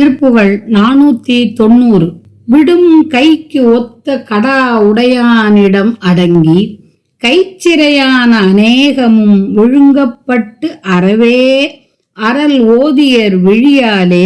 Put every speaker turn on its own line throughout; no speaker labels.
திருப்புகள் நானூத்தி தொண்ணூறு. விடும் கைக்கு ஒத்த கடா உடையானிடம் அடங்கி கைச்சிறையான அநேகமும் விழுங்கப்பட்டு அறவே அறல் ஓதியர் விழியாலே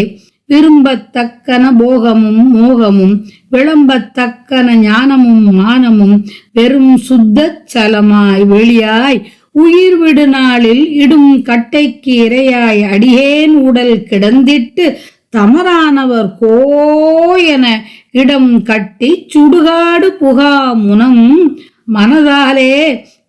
விரும்பத்தக்கன போகமும் மோகமும் விளம்பத்தக்கன ஞானமும் மானமும் வெறும் சுத்த சலமாய் வெளியாய் உயிர் விடு நாளில் இடும் கட்டைக்கு இரையாய் அடியேன் உடல் கிடந்திட்டு தமரானவர் கோயென இடம் கட்டி சுடுகாடு புகா முனம் மனதாலே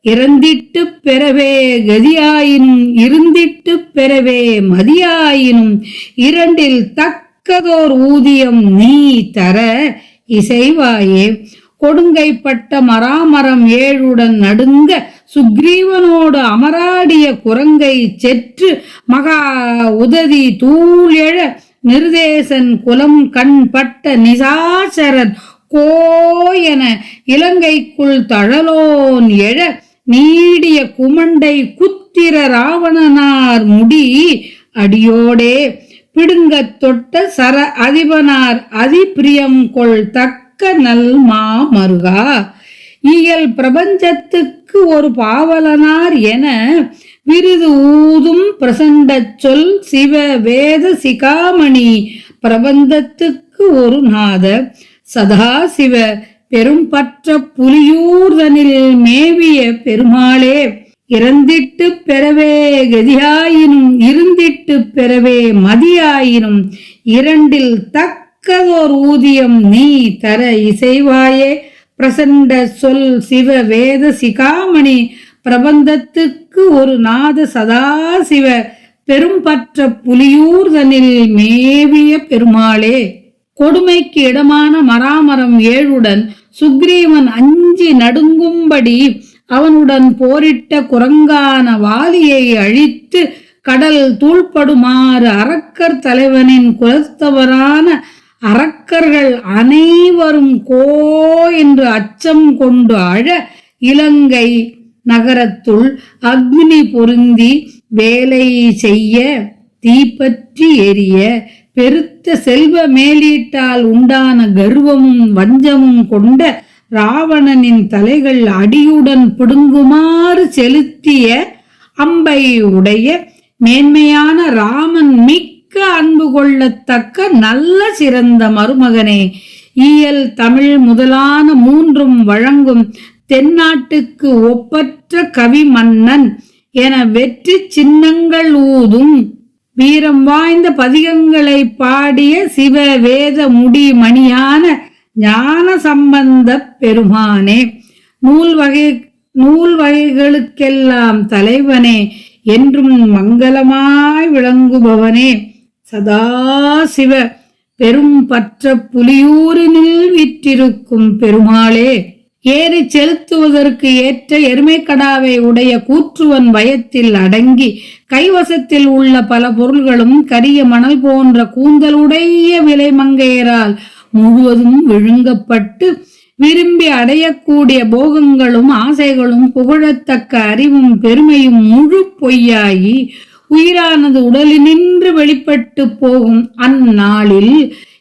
இறந்திட்டு பெறவே கதியாயினும் இருந்திட்டு பெறவே மதியாயினும் இரண்டில் தக்கதோர் ஊதியம் நீ தர இசைவாயே. கொடுங்கைப்பட்ட மராமரம் ஏழுடன் நடுங்க சுக்ரீவனோடு அமராடிய குரங்கை செற்று மகா உததி தூள் எழ நிர்தேசன் குலம் கண் பட்ட நிசாசரன் கோயன இலங்கைக்குள் தழலோன் எழ நீடிய குமண்டை குத்திர ராவணனார் முடி அடியோடே பிடுங்கத் தொட்ட சர அதிபனார் அதிபிரியம் கொள் தக்க நல் மா மருகா. இயல் பிரபஞ்சத்துக்கு ஒரு பாவலனார் என விருது ஊதும் பிரசண்ட சொல் சிவ வேத சிகாமணி பிரபந்தத்துக்கு ஒரு நாத. சதா சிவ பெரும்பற்ற புலியூர்தனில் மேவிய பெருமாளே இறந்திட்டு பெறவே கதியாயினும் இருந்திட்டு பெறவே மதியாயினும் இரண்டில் தக்கதோர் ஊதியம் நீ தர இசைவாயே. பிரசண்ட சொல் சிவ வேத சிகாமணி பிரபந்தத்துக்கு ஒரு நாத சதாசிவ பெரும்பற்ற புலியூர்தனில் மேவிய பெருமாளே. கொடுமைக்கு இடமான மராமரம் ஏழுடன் சுக்ரீவன் அஞ்சி நடுங்கும்படி அவனுடன் போரிட்ட குரங்கான வாலியை அழித்து கடல் தூள்படுமாறு அரக்கர் தலைவனின் குலத்தவரான அரக்கர்கள் அனைவரும் கோ என்று அச்சம் கொண்டு அழ இலங்கை நகரத்துள் அக்னி பொருந்தி வேலை செய்ய தீப்பற்றி எரிய பெருத்த செல்வ மேலீட்டால் உண்டான கர்வமும் வஞ்சமும் கொண்ட ராவணனின் தலைகள் அடியுடன் பிடுங்குமாறு செலுத்திய அம்பை உடைய மேன்மையான ராமன் மிக்க அன்பு கொள்ளத்தக்க நல்ல சிறந்த மருமகனே. இயல் தமிழ் முதலான மூன்றும் வழங்கும் தென்னாட்டுக்கு ஒப்பற்ற கவி மன்னன் என வெற்றி சின்னங்கள் ஊதும் வீரம் வாய்ந்த பதிகங்களை பாடிய சிவ வேத முடி மணியான ஞான சம்பந்த பெருமானே நூல் வகை நூல் வகைகளுக்கெல்லாம் தலைவனே என்றும் மங்களமாய் விளங்குபவனே. சதா சிவ பெரும் பற்ற புலியூரினில் விற்றிருக்கும் பெருமாளே. ஏறி செலுத்துவதற்கு ஏற்ற எருமைக்கடாவை உடைய கூற்றுவன் பயத்தில் அடங்கி கைவசத்தில் உள்ள பல பொருள்களும் கரிய மணல் போன்ற கூந்தலுடைய விலைமங்கையரால் முழுவதும் விழுங்கப்பட்டு விரும்பி அடையக்கூடிய போகங்களும் ஆசைகளும் புகழத்தக்க அறிவும் பெருமையும் முழு பொய்யாகி உயிரானது உடலினின்று வெளிப்பட்டு போகும் அந்நாளில்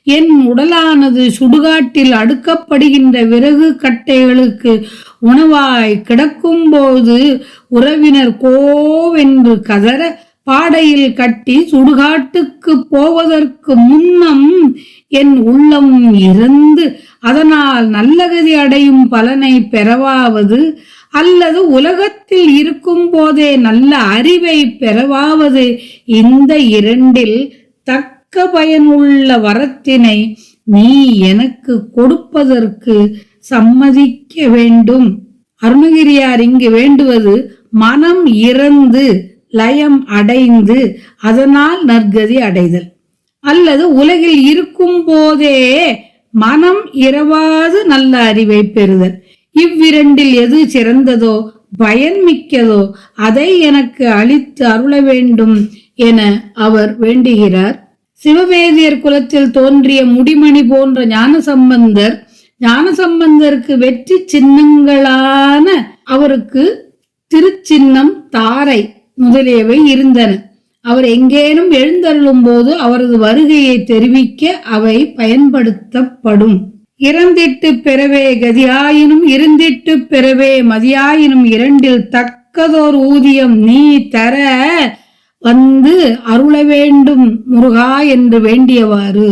என் உடலானது சுடுகாட்டில் அடுக்கப்படுகின்ற விறகு கட்டைகளுக்கு உணவாய் கிடக்கும்போது உறவினர் கோவென்று கதற பாடையில் கட்டி சுடுகாட்டுக்கு போவதற்கு முன்னம் என் உள்ளம் இருந்து அதனால் நல்லகதி அடையும் பலனை பெறவாவது அல்லது உலகத்தில் இருக்கும் போதே நல்ல அறிவை பெறவாவது இந்த இரண்டில் தக்க பயனுள்ள வரத்தினை நீ எனக்கு கொடுப்பதற்கு சம்மதிக்க வேண்டும். அருணகிரியார் இங்கு வேண்டுவது மனம் இறந்து லயம் அடைந்து அதனால் நற்கதி அடைதல். அல்லது உலகில் இருக்கும் போதே மனம் இரவாது நல்ல அறிவை பெறுதல். இவ்விரண்டில் எது சிறந்ததோ பயன் மிக்கதோ அதை எனக்கு அளித்து அருள வேண்டும் என அவர் வேண்டுகிறார். சிவவேதியர் குலத்தில் தோன்றிய முடிமணி போன்ற ஞானசம்பந்தர் ஞானசம்பந்தருக்கு வெற்றி சின்னங்களான அவருக்கு திருச்சின்னம் தாரை முதலியவை இருந்தன. அவர் எங்கேனும் எழுந்தருளும் போது அவரது வருகையை தெரிவிக்க அவை பயன்படுத்தப்படும். இறந்திட்டு பெறவே கதியாயினும் இருந்திட்டு பெறவே மதியாயினும் இரண்டில் தக்கதோர் ஊதியம் நீ தர வந்து அருள வேண்டும் முருகா என்று வேண்டியவாறு.